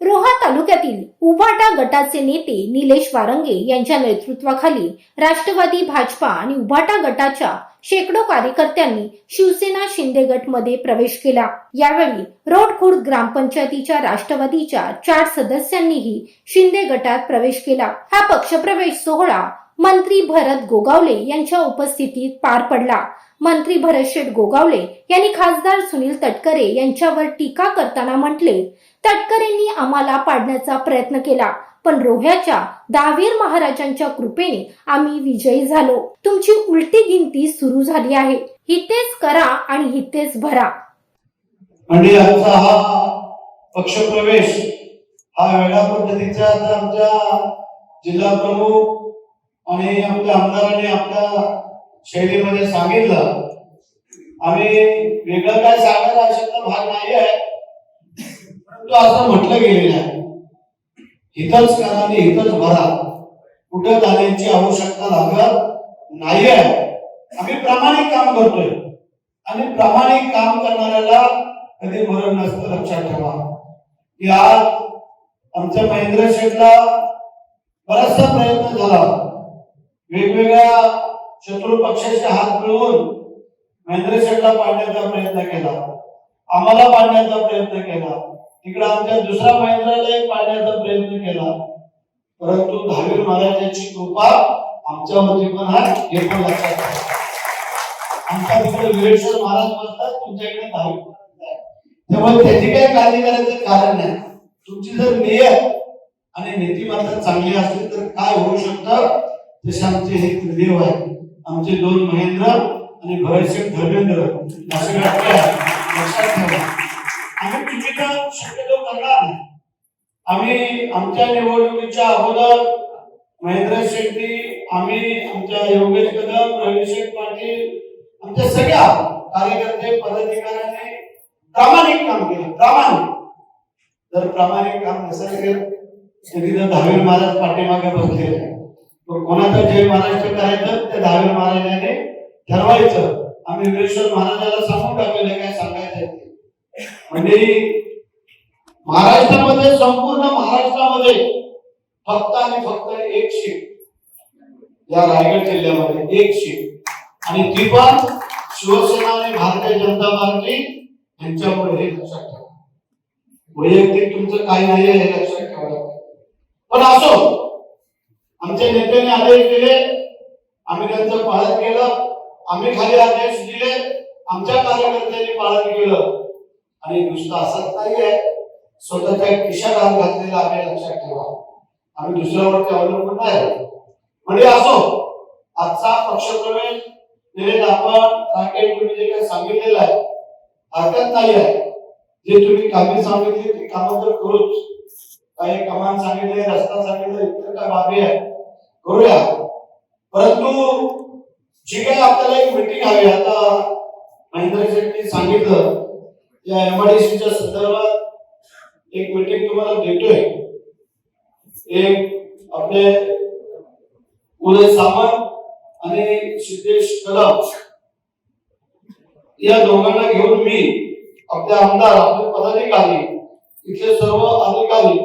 रोहा तालुक्यातील उभाटा गटाचे नेते निलेश वारंगे यांच्या नेतृत्वाखाली राष्ट्रवादी भाजपा आणि उभाटा गटाच्या शेकडो कार्यकर्त्यांनी शिवसेना शिंदे गटमध्ये प्रवेश केला. यावेळी रोडखुर्द ग्रामपंचायतीच्या राष्ट्रवादीच्या चार सदस्यांनीही शिंदे गटात प्रवेश केला. हा पक्षप्रवेश सोहळा मंत्री भरत गोगावले यांच्या उपस्थितीत पार पडला. मंत्री भरत शेठ गोगावले यांनी खासदार सुनील तटकरे यांच्यावर टीका करताना म्हटले तटकरेंनी आम्हाला पाडण्याचा प्रयत्न केला पण रोह्याच्या दावीर महाराजांच्या कृपेने आम्ही विजयी झालो. तुमची उलटी गिनती सुरू झाली आहे. हितेच करा आणि हितेच भरा. आणि आमचा हा पक्षप्रवेश हा वेगळ्या पद्धतीचा आमच्या जिल्हा प्रमुख आणि आपल्या आमदारांनी आपल्या शैलीमध्ये सांगितलं. आम्ही वेगळं काय सांगायला अशातला भाग नाही आहे. परंतु असं म्हटलं गेलेलं आहे. हितच करा आणि हितच भरा. कुठं जाण्याची आवश्यकता लागत नाही आहे आम्ही प्रामाणिक काम करतोय. आणि प्रामाणिक काम करणाऱ्याला कधी मरण नसतं लक्षात ठेवा. की आज आमच्या महेंद्र शेठला बराचसा प्रयत्न झाला. वेगवेगळ्या शत्रू पक्षाचे हात मिळवून महेंद्र शेठला पाडण्याचा प्रयत्न केला. आम्हाला पाडण्याचा प्रयत्न केला. तिकडे आमच्या दुसऱ्या महेंद्रालाही पाडण्याचा प्रयत्न केला. परंतु दहावी महाराजांची कृपा आमच्यावरती पण आहे हे पण लक्षात ठेवा. आमच्या तिकडे विरेश्वर महाराज बसतात तुमच्याकडे दहावी आहे. त्यामुळे त्याची काही काळजी करायचं कारण नाही. तुमची जर नियत आणि नीतिमत्ता चांगली असेल तर काय होऊ शकतं? जसे आमचे हे त्रिदेव आहे आमचे दोन महेंद्र आणि भरतशेठ धर्मेंद्र असे व्यक्ती लक्षात ठेवा. आम्ही चुकीचं शक्यतो करणार आम्ही आमच्या निवडणुकीच्या अगोदर महेंद्र शेट्टी आम्ही आमच्या योगेश कदम रविशेठ पाटील आमच्या सगळ्या कार्यकर्ते पदाधिकाऱ्यांनी प्रामाणिक काम केलं प्रामाणिक. जर प्रामाणिक काम नसेल तरी तर दहावी महाराज पाठीमागे बसलेले आहे. कोणाचा जय महाराष्ट्र करायचं ते दहावे महाराजाने ठरवायचं. आम्ही वीरेश्वर महाराजाला सांगून टाकलेलं काय सांगायचं म्हणजे महाराष्ट्रामध्ये संपूर्ण महाराष्ट्रामध्ये फक्त आणि फक्त एक सीट या रायगड जिल्ह्यामध्ये एक सीट आणि ती पण शिवसेना आणि भारतीय जनता पार्टी यांच्यामुळे हे लक्षात ठेवा. वैयक्तिक तुमचं काही नाही हे लक्षात ठेवा. पण असो आमच्या नेत्याने आदेश दिले आम्ही त्यांचं पालन केलं आम्ही खाली आदेश दिले आमच्या कार्यकर्त्यांनी पालन केलं. आणि दुसरं असंच नाही आहे स्वतःच्या खिशात हात घातलेला आम्ही लक्षात ठेवा. आम्ही दुसऱ्यावरती अवलंबून नाही म्हणजे असो आजचा पक्षप्रवेश निवेद आपण राकेश तुम्ही जे काही सांगितलेलं आहे हरकत नाही आहे. जे तुम्ही कामे सांगितली ती कामं तर करूच. काही कमान सांगितले रस्ता सांगितलं इतर काय बाबी आहे करूया. परंतु जी काही आपल्याला एक मिटिंग हवी आता महेंद्र शेट्टी सांगितलं या एमआयडीसीच्या संदर्भात एक मिटिंग तुम्हाला देतोय. एक आपले उदय सामंत आणि सिद्धेश कदम या दोघांना घेऊन मी आपले आमदार आपले पदाधिकारी इथले सर्व अधिकारी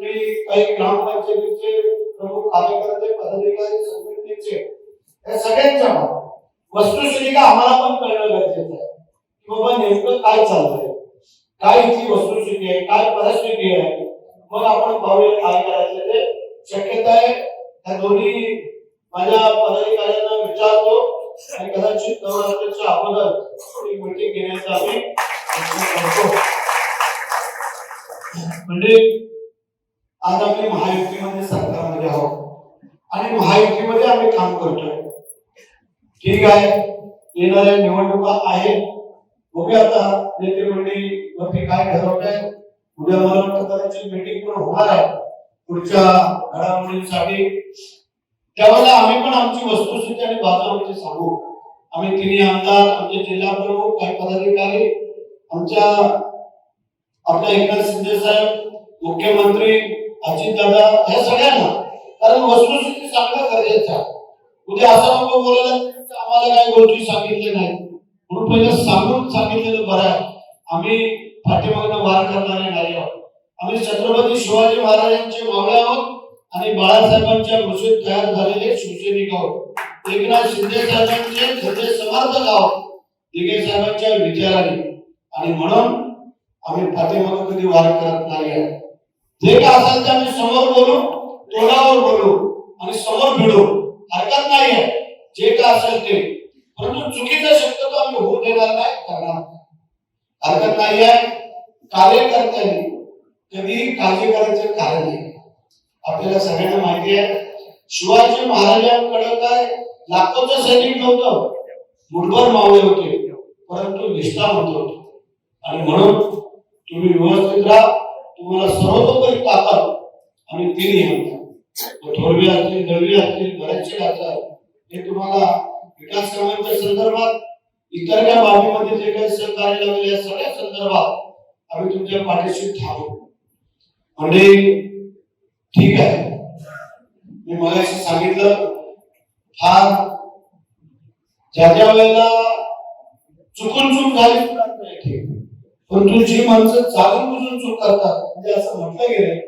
तुम्ही काही ग्रामपंचायतीचे प्रमुख कार्यकर्ते पदाधिकारी संघटनेचे या सगळ्यांच्या वस्तुस्थितीला आम्हाला पण कळणं गरजेचं आहे. की बाबा नेमकं काय चाललंय? काय इथली वस्तुस्थिती आहे? काय परिस्थिती आहे? मग आपण पाहूया काय करायचं ते शक्यता आहे ह्या दोन्ही माझ्या पदाधिकाऱ्यांना विचारतो आणि कदाचित नवरात्रीच्या अगोदर एक मिटिंग घेण्याचा आम्ही करतो. म्हणजे आज आम्ही महायुतीमध्ये सरकारमध्ये आहोत. आणि महायुतीमध्ये आम्ही काम करतोय. ठीक आहे. येणाऱ्या निवडणुका आहेत. बघूया आता नेते मंडळी वरती काय ठरवत आहे उद्या मला वाटतं कदाचित मीटिंग पण होणार आहे पुढच्या घडामोडींसाठी. त्यावेळेला आम्ही पण आमची वस्तुस्थिती आणि वातावरणाची सांगू. आम्ही तिन्ही आमदार आमचे जिल्हा प्रमुख काही पदाधिकारी आमच्या आपल्या एकनाथ शिंदे साहेब मुख्यमंत्री अजितदादा ह्या सगळ्यांना. कारण वस्तुस्थिती सांगणं गरजेचं. आहे उद्या असा नको बोलायला आम्हाला काही गोष्टी सांगितल्या नाही म्हणून पहिलं सांगून सांगितलेलं बरं आहे. आम्ही पाठीमागनं वार करणारे नाही आहोत. आम्ही छत्रपती शिवाजी महाराजांचे मावळे आहोत आणि बाळासाहेबांच्या घोषित तयार झालेले शिवसैनिक आहोत. एकनाथ शिंदे साहेबांचे खरे समर्थक आहोत. दिघे साहेबांच्या विचाराने. आणि म्हणून आम्ही पाठीमागं कधी वार करत नाही आहे जे काय असेल ते आम्ही समोर बोलू तोंडावर बोलू आणि समोर भिडू हरकत नाही आहे जे काय असेल ते. परंतु चुकीचा शक्यतो आम्ही होऊ देणार नाही करणार हरकत नाही आहे कार्यकर्त्यांनी कधी काळजी करायचं कारण नाही. आपल्याला सगळ्यांना माहिती आहे शिवाजी महाराजांकडे काय लाखोचं सैनिक नव्हतं. मुठभर मावळे होते परंतु निष्ठावंत होते. आणि म्हणून तुम्ही व्यवस्थित राहा. तुम्हाला सर्वतोपरी ताकद आणि तिन्ही म्हणतात थोरवे असतील दळवी असतील बरेचसे असतात हे तुम्हाला विकास कामांच्या संदर्भात इतर त्या बाबीमध्ये जे काही सहकार्य लागले या सगळ्या संदर्भात आम्ही तुमच्या पाठीशी थांबू. म्हणजे ठीक आहे. मी मला सांगितलं फार ज्या ज्या वेळेला चुकून चूक झाली ठीक परंतु जी माणसं चालून बुजून चूक करतात. म्हणजे असं म्हटलं गेलं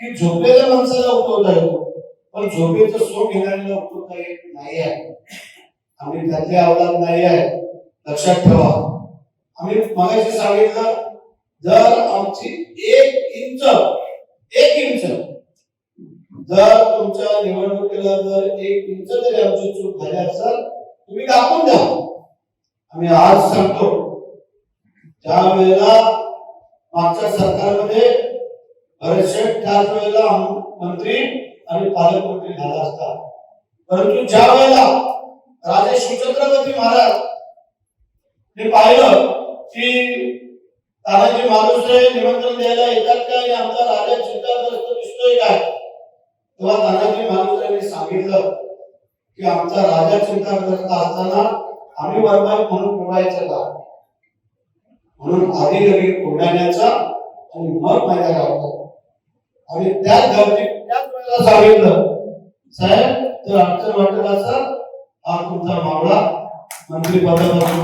की झोपलेल्या माणसाला उठवता येतो पण झोपेचं सोड घेणाऱ्याला उठवता येत नाही आहे. आम्ही त्यातले अवलाद नाही आहे. लक्षात ठेवा. आम्ही मगाशी सांगितलं जर आमची एक इंच एक इंच जर तुमच्या निवडणुकीला जर एक इंच तरी आमची चूक झाली असेल तुम्ही दाखवून द्या. आम्ही आज सांगतो. ज्या वेळेला मागच्या सरकारमध्ये हरशेठ त्याच वेळेला मंत्री आणि पालकमंत्री झाला असता परंतु ज्या वेळेला राजे शिवछत्रपती महाराज मी पाहिलं की तानाजी मालुसरे निमंत्रण द्यायला येतात काय आणि आमचा राजा चिंताग्रस्त दिसतोय काय? तेव्हा तानाजी मालुसरेंनी सांगितलं की आमचा राजा चिंताग्रस्त असताना आम्ही वरबाई म्हणून बोलायचं का? म्हणून आधी लगे कोंडाण्याचा आणि मग माझ्या गावात आणि त्याच गावचे त्याच वेळेला सांगितलं साहेब तर अडचण वाटत असेल हा तुमचा मावळा मंत्री पदापासून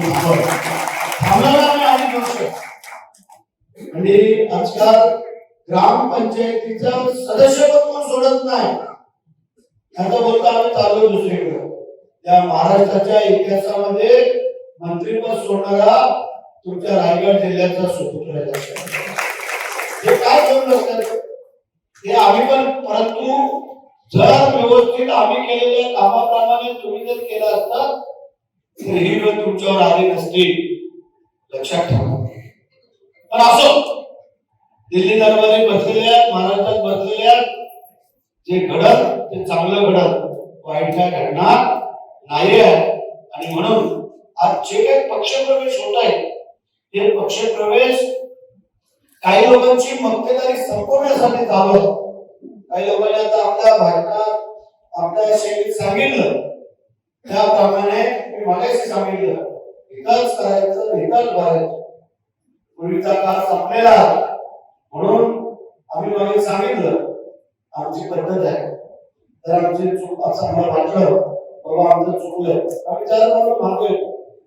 आम्ही आधी आणि आजकाल ग्रामपंचायतीचा सदस्यपद कोण सोडत नाही? त्याचा बोलता आम्ही चाललो दुसरीकडे. त्या महाराष्ट्राच्या इतिहासामध्ये मंत्रीपद सोडणारा तुमच्या रायगड जिल्ह्याचा सुपुत्र हे काय करून रस्त्याचं हे आम्ही पण परंतु जर व्यवस्थित आम्ही केलेल्या कामाप्रमाणे तुम्ही जर केलं असता तर ही वेळ तुमच्यावर आली नसती लक्षात ठेवा. पण असो दिल्ली दरबारी बसलेले आहेत महाराष्ट्रात बसलेले आहेत जे घडत ते चांगलं घडत वाईटच्या घडणार नाही आहे आणि म्हणून आज जे काही पक्षप्रवेश होत आहे हे पक्षप्रवेश काही लोकांची मक्तेदारी संपवण्यासाठी झालं. काही लोकांनी आता आपल्या भारतात आपल्या शैलीत सांगितलं. त्याप्रमाणे मी मागाशी सांगितलं विकास करायचं इथंच भरायचं. पूर्वीचा काळ संपलेला म्हणून आम्ही मागे सांगितलं आमची पद्धत आहे. तर आमची चूक असं आम्हाला वाटलं बाबा आमचं चुकलं आम्ही त्याला बाबा मागे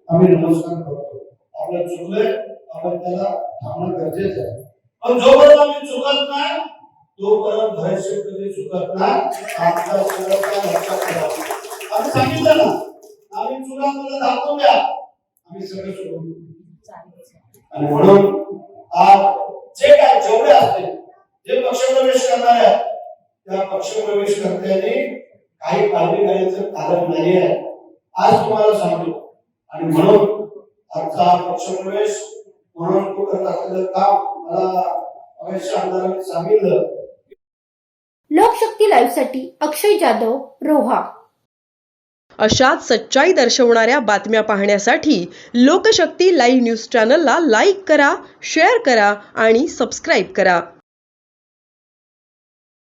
आम्ही नमस्कार करतो आपलं चुकलंय आपण त्याला थांबणं गरजेचं आहे. पण जोपर्यंत आम्ही चुकत नाही तोपर्यंत भविष्य कधी चुकत नाही. आमचा शेवटचा लक्षात ठेवा आम्ही सांगितलं ना आम्ही चुका मला दाखवून द्या. आम्ही सगळं सोडून आणि म्हणून आज जे काय जेवढे असतील जे पक्षप्रवेश करणार आहेत त्या पक्षप्रवेश करत्याने काही काळजी करायचं कारण नाही आहे आज तुम्हाला सांगतो. आणि म्हणून आजचा पक्षप्रवेश म्हणून करत असलेलं काम मला अवश्य आमदारांनी सांगितलं. लोकशक्ती लाईव्हसाठी अक्षय जाधव रोहा. अशाच सच्चाई दर्शवणाऱ्या बातम्या पाहण्यासाठी लोकशक्ती लाईव्ह न्यूज चॅनलला लाईक करा शेअर करा आणि सबस्क्राईब करा.